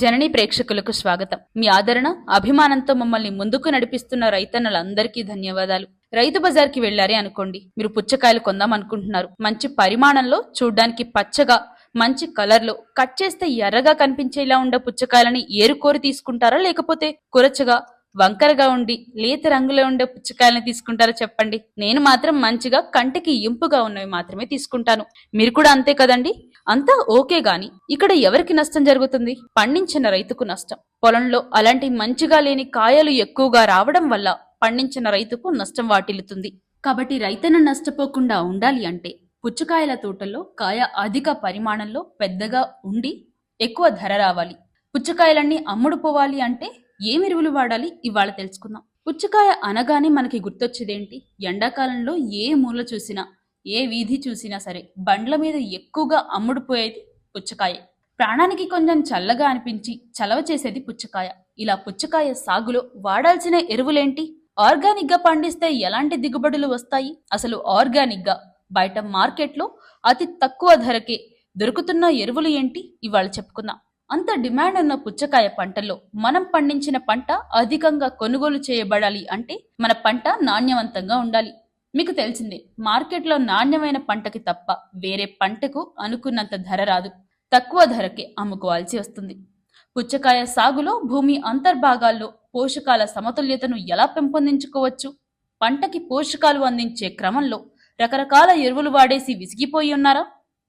జననీ ప్రేక్షకులకు స్వాగతం. మీ ఆదరణ అభిమానంతో మమ్మల్ని ముందుకు నడిపిస్తున్న రైతన్నలందరికీ ధన్యవాదాలు. రైతు బజార్కి వెళ్ళారే అనుకోండి. మీరు పుచ్చకాయలు కొందాం అనుకుంటున్నారు. మంచి పరిమాణంలో చూడ్డానికి పచ్చగా మంచి కలర్లో కట్ చేస్తే ఎర్రగా కనిపించేలా ఉండే పుచ్చకాయలని ఏరుకోరి తీసుకుంటారా? లేకపోతే కురచగా వంకరగా ఉండి లేత రంగులో ఉండే పుచ్చకాయలను తీసుకుంటారో చెప్పండి. నేను మాత్రం మంచిగా కంటికి ఇంపుగా ఉన్నవి మాత్రమే తీసుకుంటాను. మీరు కూడా అంతే కదండి? అంతా ఓకే గాని ఇక్కడ ఎవరికి నష్టం జరుగుతుంది? పండించిన రైతుకు నష్టం. పొలంలో అలాంటి మంచిగా లేని కాయలు ఎక్కువగా రావడం వల్ల పండించిన రైతుకు నష్టం వాటిల్లుతుంది. కాబట్టి రైతును నష్టపోకుండా ఉండాలి అంటే పుచ్చకాయల తోటల్లో కాయ అధిక పరిమాణంలో పెద్దగా ఉండి ఎక్కువ ధర రావాలి. పుచ్చకాయలన్నీ అమ్ముడు పోవాలి అంటే ఏం ఎరువులు వాడాలి? ఇవాళ తెలుసుకుందాం. పుచ్చకాయ అనగానే మనకి గుర్తొచ్చేదేంటి? ఎండాకాలంలో ఏ మూల చూసినా ఏ వీధి చూసినా సరే బండ్ల మీద ఎక్కువగా అమ్ముడుపోయేది పుచ్చకాయ. ప్రాణానికి కొంచెం చల్లగా అనిపించి చలవ చేసేది పుచ్చకాయ. ఇలా పుచ్చకాయ సాగులో వాడాల్సిన ఎరువులేంటి? ఆర్గానిక్గా పండిస్తే ఎలాంటి దిగుబడులు వస్తాయి? అసలు ఆర్గానిక్గా బయట మార్కెట్లో అతి తక్కువ ధరకే దొరుకుతున్న ఎరువులు ఏంటి? ఇవాళ చెప్పుకుందాం. అంత డిమాండ్ ఉన్న పుచ్చకాయ పంటల్లో మనం పండించిన పంట అధికంగా కొనుగోలు చేయబడాలి అంటే మన పంట నాణ్యవంతంగా ఉండాలి. మీకు తెలిసిందే మార్కెట్లో నాణ్యమైన పంటకి తప్ప వేరే పంటకు అనుకున్నంత ధర రాదు. తక్కువ ధరకే అమ్ముకోవాల్సి వస్తుంది. పుచ్చకాయ సాగులో భూమి అంతర్భాగాల్లో పోషకాల సమతుల్యతను ఎలా పెంపొందించుకోవచ్చు? పంటకి పోషకాలు అందించే క్రమంలో రకరకాల ఎరువులు వాడేసి విసిగిపోయి ఉన్నారా?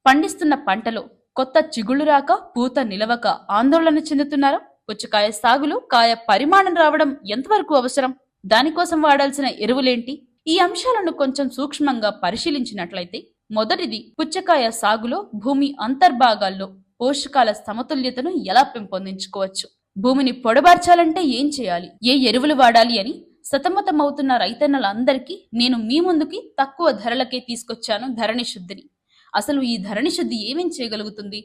పండిస్తున్న పంటలో కొత్త చిగుళ్ళు రాక పూత నిలవక ఆందోళన చెందుతున్నారా. పుచ్చకాయ సాగులో కాయ పరిమాణం రావడం ఎంతవరకు అవసరం? దానికోసం వాడాల్సిన ఎరువులేంటి? ఈ అంశాలను కొంచెం సూక్ష్మంగా పరిశీలించినట్లయితే మొదటిది పుచ్చకాయ సాగులో భూమి అంతర్భాగాల్లో పోషకాల సమతుల్యతను ఎలా పెంపొందించుకోవచ్చు? భూమిని పొడబార్చాలంటే ఏం చేయాలి? ఏ ఎరువులు వాడాలి అని సతమతమవుతున్న రైతన్నలందరికీ నేను మీ ముందుకి తక్కువ ధరలకే తీసుకొచ్చాను ధరణి శుద్ధిని. అసలు ఈ ధరణి శుద్ధి ఏమేం చేయగలుగుతుంది?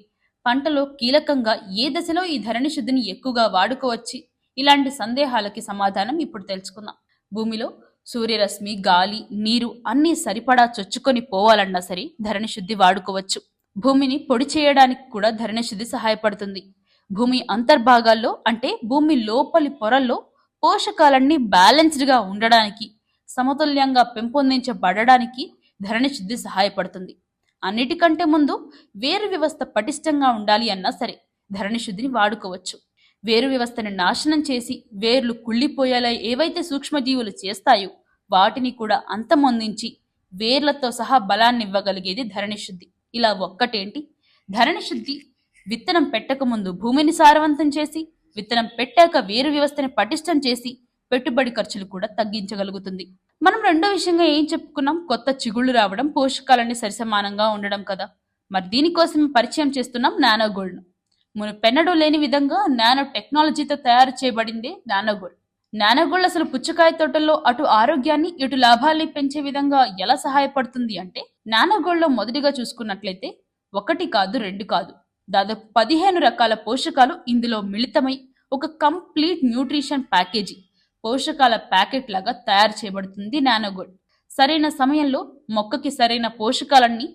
పంటలో కీలకంగా ఏ దశలో ఈ ధరణి శుద్ధిని ఎక్కువగా వాడుకోవచ్చు? ఇలాంటి సందేహాలకి సమాధానం ఇప్పుడు తెలుసుకుందాం. భూమిలో సూర్యరశ్మి గాలి నీరు అన్నీ సరిపడా చొచ్చుకొని పోవాలన్నా సరే ధరణి శుద్ధి వాడుకోవచ్చు. భూమిని పొడి చేయడానికి కూడా ధరణి శుద్ధి సహాయపడుతుంది. భూమి అంతర్భాగాల్లో అంటే భూమి లోపలి పొరల్లో పోషకాలన్నీ బ్యాలెన్స్డ్గా ఉండడానికి సమతుల్యంగా పెంపొందించబడడానికి ధరణి శుద్ధి సహాయపడుతుంది. అన్నిటికంటే ముందు వేరు వ్యవస్థ పటిష్టంగా ఉండాలి అన్నా సరే ధరణిశుద్ధిని వాడుకోవచ్చు. వేరు వ్యవస్థను నాశనం చేసి వేర్లు కుళ్ళిపోయేలా ఏవైతే సూక్ష్మజీవులు చేస్తాయో వాటిని కూడా అంతమొందించి వేర్లతో సహా బలాన్ని ఇవ్వగలిగేది ధరణిశుద్ధి ఇలా ఒక్కటేంటి? ధరణిశుద్ధి విత్తనం పెట్టక ముందు భూమిని సారవంతం చేసి విత్తనం పెట్టాక వేరు వ్యవస్థని పటిష్టం చేసి పెట్టుబడి ఖర్చులు కూడా తగ్గించగలుగుతుంది. మనం రెండో విషయంగా ఏం చెప్పుకున్నాం? కొత్త చిగుళ్ళు రావడం పోషకాలన్నీ సరిసమానంగా ఉండడం కదా. మరి దీనికోసం పరిచయం చేస్తున్నాం నానో గోల్డ్ మునుపెన్నడూ లేని విధంగా నానో టెక్నాలజీతో తయారు చేయబడింది నానో గోల్డ్. నానో గోల్డ్ అసలు పుచ్చకాయ తోటల్లో అటు ఆరోగ్యాన్ని ఇటు లాభాల్ని పెంచే విధంగా ఎలా సహాయపడుతుంది అంటే నానోగోల్డ్లో మొదటిగా చూసుకున్నట్లయితే ఒకటి కాదు రెండు కాదు. దాదాపు పదిహేను రకాల పోషకాలు ఇందులో మిళితమై ఒక కంప్లీట్ న్యూట్రిషన్ ప్యాకేజీ. పోషకాల ప్యాకెట్ లాగా తయారు చేయబడుతుంది నానోగోల్డ్ సరైన సమయంలో మొక్కకి సరైన పోషకాలన్నీ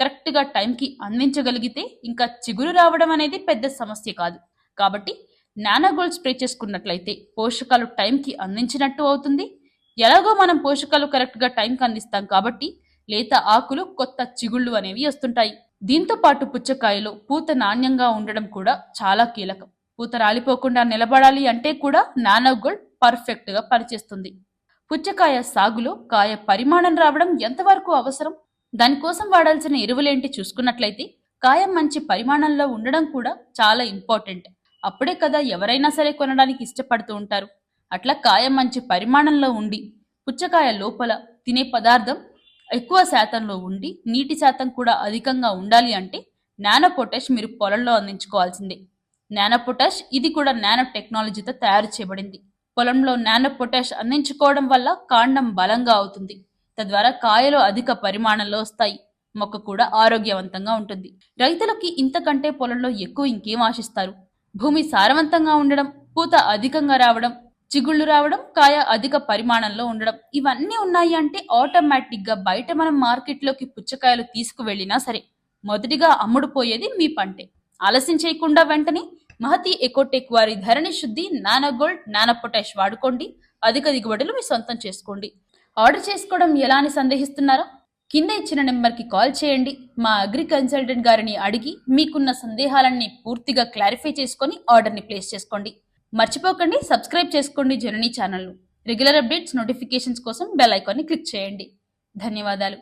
కరెక్ట్గా టైంకి అందించగలిగితే ఇంకా చిగురు రావడం అనేది పెద్ద సమస్య కాదు. కాబట్టి నానోగోల్డ్ స్ప్రే చేసుకున్నట్లయితే పోషకాలు టైంకి అందించినట్టు అవుతుంది. ఎలాగో మనం పోషకాలు కరెక్ట్గా టైంకి అందిస్తాం కాబట్టి లేత ఆకులు కొత్త చిగుళ్ళు అనేవి వస్తుంటాయి. దీంతో పాటు పుచ్చకాయలో పూత నాణ్యంగా ఉండడం కూడా చాలా కీలకం. పూత రాలిపోకుండా నిలబడాలి అంటే కూడా నానోగోల్డ్ పర్ఫెక్ట్గా పనిచేస్తుంది. పుచ్చకాయ సాగులో కాయ పరిమాణం రావడం ఎంతవరకు అవసరం? దానికోసం వాడాల్సిన ఎరువులేంటి చూసుకున్నట్లయితే కాయ మంచి పరిమాణంలో ఉండడం కూడా చాలా ఇంపార్టెంట్. అప్పుడే కదా ఎవరైనా సరే కొనడానికి ఇష్టపడుతూ ఉంటారు. అట్లా కాయ మంచి పరిమాణంలో ఉండి పుచ్చకాయ లోపల తినే పదార్థం ఎక్కువ శాతంలో ఉండి నీటి శాతం కూడా అధికంగా ఉండాలి అంటే నానో పొటాష్ మీరు పొలంలో అందించుకోవాల్సిందే. నానో పొటాష్ ఇది కూడా నానో టెక్నాలజీతో తయారు చేయబడింది. పొలంలో నానో పొటాష్ అందించుకోవడం వల్ల కాండం బలంగా అవుతుంది. తద్వారా కాయలు అధిక పరిమాణంలో వస్తాయి. మొక్క కూడా ఆరోగ్యవంతంగా ఉంటుంది. రైతులకి ఇంతకంటే పొలంలో ఎక్కువ ఇంకేం ఆశిస్తారు? భూమి సారవంతంగా ఉండడం పూత అధికంగా రావడం చిగుళ్ళు రావడం కాయ అధిక పరిమాణంలో ఉండడం ఇవన్నీ ఉన్నాయి అంటే ఆటోమేటిక్గా బయట మనం మార్కెట్లోకి పుచ్చకాయలు తీసుకువెళ్ళినా సరే మొదటిగా అమ్ముడుపోయేది మీ పంటే. ఆలస్యం చేయకుండా వెంటనే మహతి ఎకోటెక్ వారి ధరణి శుద్ధి నానా గోల్డ్ నానా పొటాష్ వాడుకోండి. అధిక దిగుబడులు మీ సొంతం చేసుకోండి. ఆర్డర్ చేసుకోవడం ఎలా అని సందేహిస్తున్నారా? కింద ఇచ్చిన నెంబర్కి కాల్ చేయండి. మా అగ్రి కన్సల్టెంట్ గారిని అడిగి మీకున్న సందేహాలన్నీ పూర్తిగా క్లారిఫై చేసుకొని ఆర్డర్ని ప్లేస్ చేసుకోండి. మర్చిపోకండి సబ్స్క్రైబ్ చేసుకోండి జననీ ఛానల్ను. రెగ్యులర్ అప్డేట్స్ నోటిఫికేషన్స్ కోసం బెల్ ఐకాన్ని క్లిక్ చేయండి. ధన్యవాదాలు.